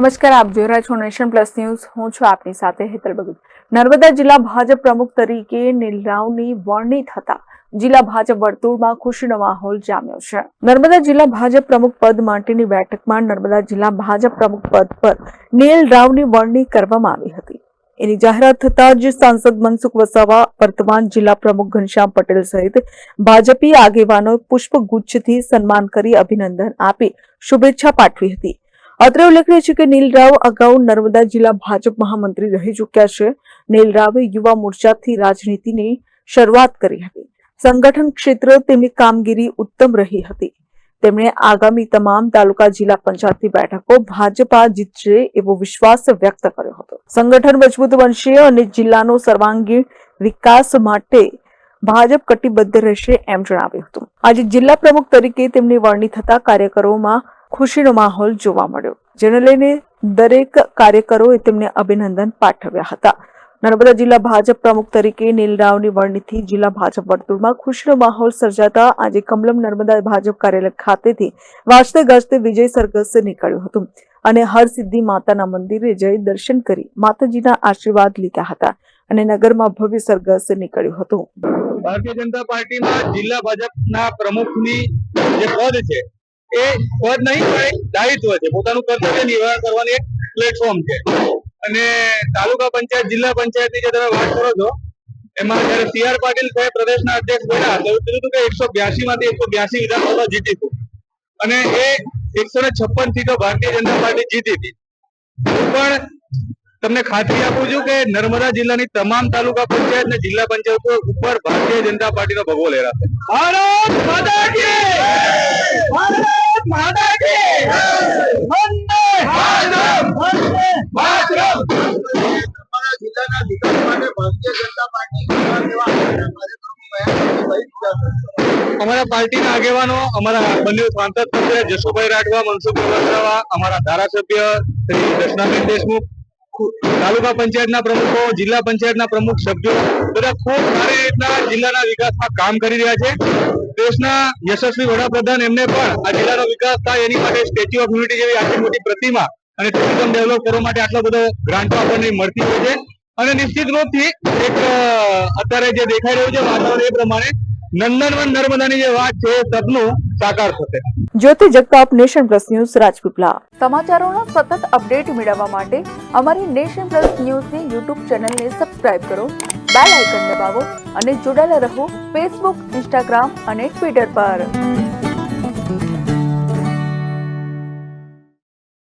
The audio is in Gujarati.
નમસ્કાર, આપ જોઈ રહ્યા છો નેશન પ્લસ ન્યૂઝ. હું છું આપની સાથે હેતલ ભગત નર્મદા જિલ્લા ભાજપ પ્રમુખ તરીકે નીલરાવની વરણી થતા જિલ્લા ભાજપ વર્તુળમાં ખુશીનો માહોલ જામ્યો છે. નર્મદા જિલ્લા ભાજપ પ્રમુખ પદ માટેની બેઠકમાં નર્મદા જિલ્લા ભાજપ પ્રમુખ પદ પર નીલ રાવની વરણી કરવામાં આવી હતી. એની જાહેરાત થતાં જ સાંસદ મનસુખ વસાવા, વર્તમાન જિલ્લા પ્રમુખ ઘનશ્યામ પટેલ સહિત ભાજપી આગેવાનો પુષ્પગુચ્છથી સન્માન કરી અભિનંદન આપી શુભેચ્છા પાઠવી હતી. અત્રે ઉલ્લેખનીય છે કે નીલ રાવ અગાઉ નર્મદા જિલ્લા ભાજપ મહામંત્રી રહી ચૂક્યા છે. નીલ રાવે યુવા મોરચાથી રાજનીતિની શરૂઆત કરી હતી. સંગઠન ક્ષેત્ર તેમની કામગીરી ઉત્તમ રહી હતી. તેમણે આગામી તમામ તાલુકા જિલ્લા પંચાયતની બેઠકો ભાજપા જીતશે એવો વિશ્વાસ વ્યક્ત કર્યો હતો. સંગઠન મજબૂત બનશે અને જિલ્લાનો સર્વાંગીણ વિકાસ માટે ભાજપ કટિબદ્ધ રહેશે એમ જણાવ્યું હતું. આજે જિલ્લા પ્રમુખ તરીકે તેમની વરણી થતા કાર્યકરોમાં ખુશીનો માહોલ જોવા મળ્યો. જેને લઈને દરેક કાર્યકરોએ તેમને અભિનંદન પાઠવ્યા હતા. નર્મદા જિલ્લા ભાજપ પ્રમુખ તરીકે નીલરાવની વરણીથી જિલ્લા ભાજપ વર્તુળમાં ખુશીનો માહોલ સર્જાતા આજે કમલમ નર્મદા ભાજપ કાર્યાલય ખાતેથી વાજતે ગાજતે વિજય સરઘસ નીકળ્યું હતું અને હરસિદ્ધિ માતાના મંદિરે જઈ દર્શન કરી માતાજીના આશીર્વાદ લીધા હતા અને નગરમાં ભવ્ય સરઘસ નીકળ્યું હતું. ભારતીય જનતા પાર્ટીમાં જિલ્લા ભાજપના પ્રમુખની જે પદ છે એ પદ નહીં, પણ દાયિત્વ છે. પોતાનું કર્તવ્ય નિર્વાહ કરવાની એક પ્લેટફોર્મ છે. અને તાલુકા પંચાયત, જિલ્લા પંચાયતની જે તમે વાત કરો છો, એમાં જયારે સી આર પાટીલ સાહેબ પ્રદેશના અધ્યક્ષ બન્યા, તો એવું કીધું કે એકસો બ્યાસી માંથી એકસો બ્યાસી વિધાનસભા જીતીશું. અને એ એકસો ને છપ્પન સીટો ભારતીય જનતા પાર્ટી જીતી હતી. પણ તમને ખાતરી આપું છું કે નર્મદા જિલ્લાની તમામ તાલુકા પંચાયત અને જિલ્લા પંચાયત ઉપર ભારતીય જનતા પાર્ટીનો ભગવો લહેરાશે. ભારત ભારતીય પાર્ટી? અમારા આગેવાનો, અમારા બંને સાંસદ સભ્ય જશુભાઈ રાઠવા, મનસુખ વસાવા અમારા ધારાસભ્ય શ્રી દર્શનાબેન દેશમુખ, તાલુકા પંચાયતના પ્રમુખો, જિલ્લા પંચાયતના પ્રમુખ સભ્યો બધા ખૂબ સારી રીતના જિલ્લાના વિકાસમાં કામ કરી રહ્યા છે દેશના યશસ્વી વડાપ્રધાન એમને પણ આ જિલ્લાનો વિકાસ થાય એની માટે સ્ટેચ્યુ ઓફ યુનિટી જેવી આટલી મોટી પ્રતિમા અને ટુરિઝમ ડેવલપ કરવા માટે આટલો બધો ગ્રાન્ટો આપણને મળતી હોય છે અને નિશ્ચિત રૂપથી એક અત્યારે જે દેખાઈ રહ્યું છે વાતાવરણ એ પ્રમાણે નંદનવન નર્મદાની જે વાત છે સપનું સાકાર થશે. Jyoti Jagtap nation plus news Rajpipla સમાચારોનો સતત અપડેટ મેળવવા માટે અમારી નેશન પ્લસ ન્યૂઝની યુટ્યુબ ચેનલને સબસ્ક્રાઇબ કરો બેલ આઇકન દબાવો અને જોડાયેલા રહો ફેસબુક ઇન્સ્ટાગ્રામ અને ટ્વિટર પર.